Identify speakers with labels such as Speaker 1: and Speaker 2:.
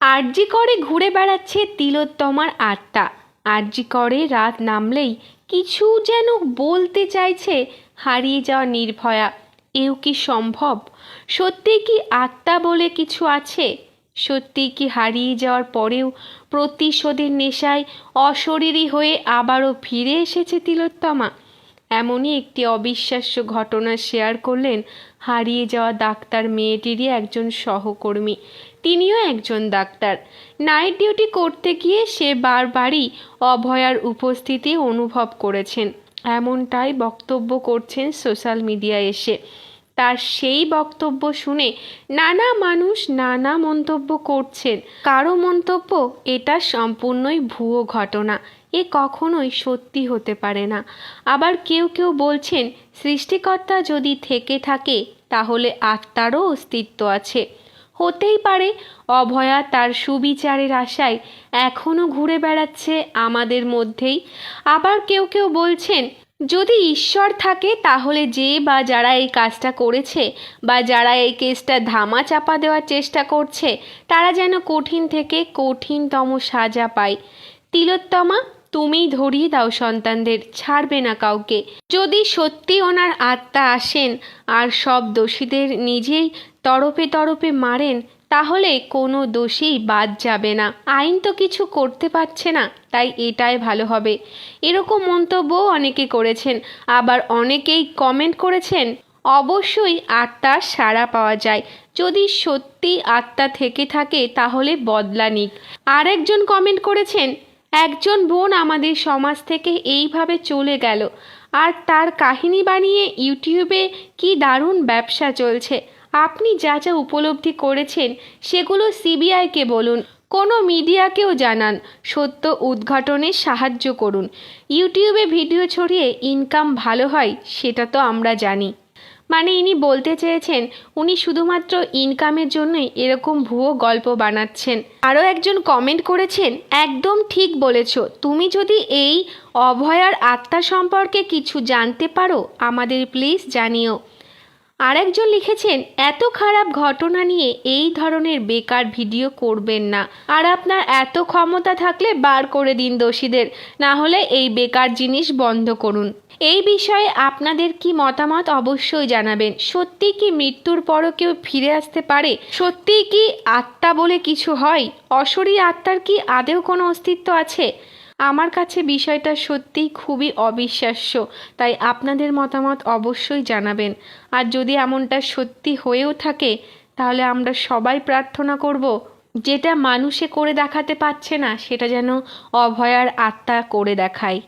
Speaker 1: আরজি করে ঘুরে বেড়াচ্ছে তিলোত্তমার আত্মা। আরজি করে রাত নামলেই কিছু যেন বলতে চাইছে হারিয়ে যাওয়া নির্ভয়া। এও কি সম্ভব? সত্যি কি আত্মা বলে কিছু আছে? সত্যি কি হারিয়ে যাওয়ার পরেও প্রতিশোধের নেশায় অশরীরী হয়ে আবারও ফিরে এসেছে তিলোত্তমা? এমনই একটি অবিশ্বাস্য ঘটনা শেয়ার করলেন হারিয়ে যাওয়া ডাক্তার মেয়েটিরই একজন সহকর্মী। তিনিও একজন ডাক্তার। নাইট ডিউটি করতে গিয়ে সে বারবারই অভয়ার উপস্থিতি অনুভব করেছেন। এমনটাই বক্তব্য করছেন সোশ্যাল মিডিয়ায় এসে। তার সেই বক্তব্য শুনে নানা মানুষ নানা মন্তব্য করছেন। কারও মন্তব্য, এটা সম্পূর্ণই ভুয়ো ঘটনা। এ কখনোই সত্যি হতে পারে না। আবার কেউ কেউ বলছেন, সৃষ্টিকর্তা যদি থেকে থাকে, তাহলে আত্মারও অস্তিত্ব আছে। হতেই পারে, অভয়া তার সুবিচারের আশায় এখনও ঘুরে বেড়াচ্ছে আমাদের মধ্যেই। আবার কেউ কেউ বলছেন যদি ঈশ্বর থাকে, তাহলে যে বা যারা এই কাজটা করেছে বা যারা এই কেসটা ধামা চাপা দেওয়ার চেষ্টা করছে, তারা যেন কঠিন থেকে কঠিনতম সাজা পায়। তিলোত্তমা তুমিই ধরিয়ে দাও সন্তানদের, ছাড়বে না কাউকে। যদি সত্যি ওনার আত্মা আসেন আর সব দোষীদের নিজেই তরপে তরপে মারেন, তাহলে কোনো দোষেই বাদ যাবে না। আইন তো কিছু করতে পারছে না, তাই এটাই ভালো হবে। এরকম মন্তব্যও অনেকে করেছেন, আবার অনেকেই কমেন্ট করেছেন, অবশ্যই আত্মার সাড়া পাওয়া যায়। যদি সত্যি আত্মা থেকে থাকে, তাহলে বদলা নিক। আরেকজন কমেন্ট করেছেন একজন বোন আমাদের সমাজ থেকে এইভাবে চলে গেল। আর তার কাহিনী বানিয়ে ইউটিউবে কি দারুণ ব্যবসা চলছে। আপনি যা যা উপলব্ধি করেছেন, সেগুলো সিবিআইকে বলুন, কোনো মিডিয়াকেও জানান। সত্য উদ্ঘাটনে সাহায্য করুন। ইউটিউবে ভিডিও ছড়িয়ে ইনকাম ভালো হয়, সেটা তো আমরা জানি। মানে ইনি বলতে চেয়েছেন, উনি শুধুমাত্র ইনকামের জন্যই এরকম ভুয়ো গল্প বানাচ্ছেন। আরও একজন কমেন্ট করেছেন, একদম ঠিক বলেছ। তুমি যদি এই অভয়ার আত্মা সম্পর্কে কিছু জানতে পারো, আমাদের প্লিজ জানিও। আরেকজন লিখেছেন, এত খারাপ ঘটনা নিয়ে এই ধরনের বেকার ভিডিও করবেন না। আর আপনার এত ক্ষমতা থাকলে বার করে দিন দোষীদের। না হলে এই বেকার জিনিস বন্ধ করুন। এই বিষয়ে আপনাদের কি মতামত অবশ্যই জানাবেন। সত্যি কি মৃত্যুর পরও কেউ ফিরে আসতে পারে? সত্যি কি আত্মা বলে কিছু হয়? অশরী আত্মার কি আদেও কোনো অস্তিত্ব আছে? আমার কাছে বিষয়টা সত্যিই খুবই অবিশ্বাস্য, তাই আপনাদের মতামত অবশ্যই জানাবেন। আর যদি এমনটা সত্যি হয়েও থাকে, তাহলে আমরা সবাই প্রার্থনা করব, যেটা মানুষে করে দেখাতে পারছে না, সেটা যেন অভয়ার আত্মা করে দেখায়।